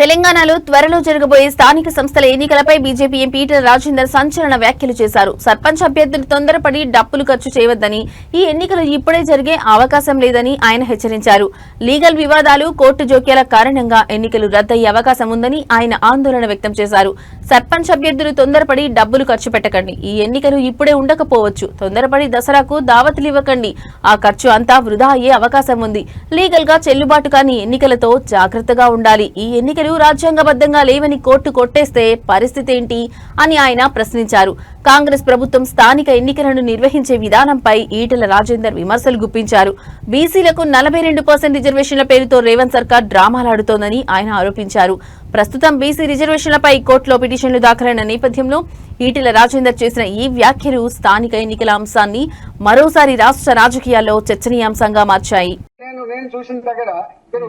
తెలంగాణలో త్వరలో జరగబోయే స్థానిక సంస్థల ఎన్నికలపై బీజేపీ ఎంపీ ఈటల రాజేందర్ సంచలన వ్యాఖ్యలు చేశారు. సర్పంచ్ అభ్యర్థులు తొందరపడి డబ్బులు ఖర్చు చేయవద్దని ఈ ఎన్నికలు ఇప్పుడే జరిగే అవకాశం లేదని ఆయన హెచ్చరించారు. లీగల్ వివాదాలు కోర్టు జోక్యాల కారణంగా ఎన్నికలు రద్దయ్యే అవకాశం ఉందని ఆయన ఆందోళన వ్యక్తం చేశారు. సర్పంచ్ అభ్యర్థులు తొందరపడి డబ్బులు ఖర్చు పెట్టకండి. ఈ ఎన్నికలు ఇప్పుడే ఉండకపోవచ్చు. తొందరపడి దసరాకు దావతులు ఇవ్వకండి. ఆ ఖర్చు అంతా వృధా అయ్యే అవకాశం ఉంది. లీగల్గా చెల్లుబాటు కాని ఎన్నికలతో జాగ్రత్తగా ఉండాలి. ఈ ఎన్నికలు రాజ్యాంగబద్ధంగా లేవని కోర్టు కొట్టేస్తే పరిస్థితి ఏంటి అని ఆయన ప్రశ్నించారు. కాంగ్రెస్ ప్రభుత్వం స్థానిక ఎన్నికలను నిర్వహించే విధానంపై ఈటెల రాజేందర్ విమర్శలు గుప్పించారు. బీసీలకు నలభై రెండు పర్సెంట్ రిజర్వేషన్ల పేరుతో రేవంత్ సర్కార్ డ్రామాలాడుతోందని ఆయన ఆరోపించారు. ప్రస్తుతం బీసీ రిజర్వేషన్లపై కోర్టులో పిటిషన్లు దాఖలైన నేపథ్యంలో ఈటెల రాజేందర్ చేసిన ఈ వ్యాఖ్యలు స్థానిక ఎన్నికల అంశాన్ని మరోసారి రాష్ట్ర రాజకీయాల్లో చర్చనీయాంశంగా మార్చాయి. నేను నేను చూసిన దగ్గర మీరు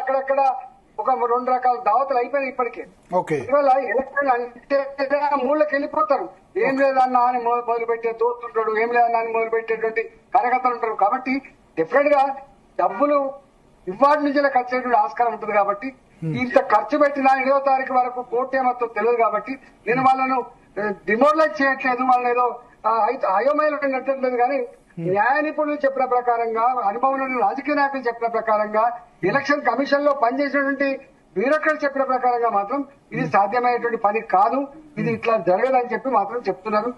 అక్కడక్కడ ఒక రెండు రకాల దావతులు అయిపోయినాయి ఇప్పటికే. ఓకే. ఇవాళ ఎలక్షన్ అంటే మూలకి వెళ్ళిపోతారు. ఏం లేదన్నా అని మొదలు పెట్టే దోస్తుంటాడు ఏం లేదన్నా అని మొదలు పెట్టేటువంటి కార్యకర్తలు ఉంటారు. కాబట్టి డెఫినెట్గా డబ్బులు ఇవాటి నుంచి ఖర్చు ఆస్కారం ఉంటుంది కాబట్టి ఇంత ఖర్చు పెట్టిన ఏడో తారీఖు వరకు కోర్టు ఏమవుతుందో తెలియదు కాబట్టి నేను వాళ్ళను డిమోరలైజ్ చేయట్లేదు. వాళ్ళని ఏదో అయోమయంలో నెట్టట్లేదు కానీ Hmm. న్యాయ నిపుణులు చెప్పిన ప్రకారంగా అనుభవంలో రాజకీయ నాయకులు చెప్పిన ప్రకారంగా ఎలక్షన్ కమిషన్లో పనిచేసినటువంటి బ్యూరోక్రాట్ చెప్పిన ప్రకారంగా మాత్రం ఇది సాధ్యమైనటువంటి పని కాదు. ఇది ఇట్లా జరగదని చెప్పి మాత్రం చెప్తున్నారు.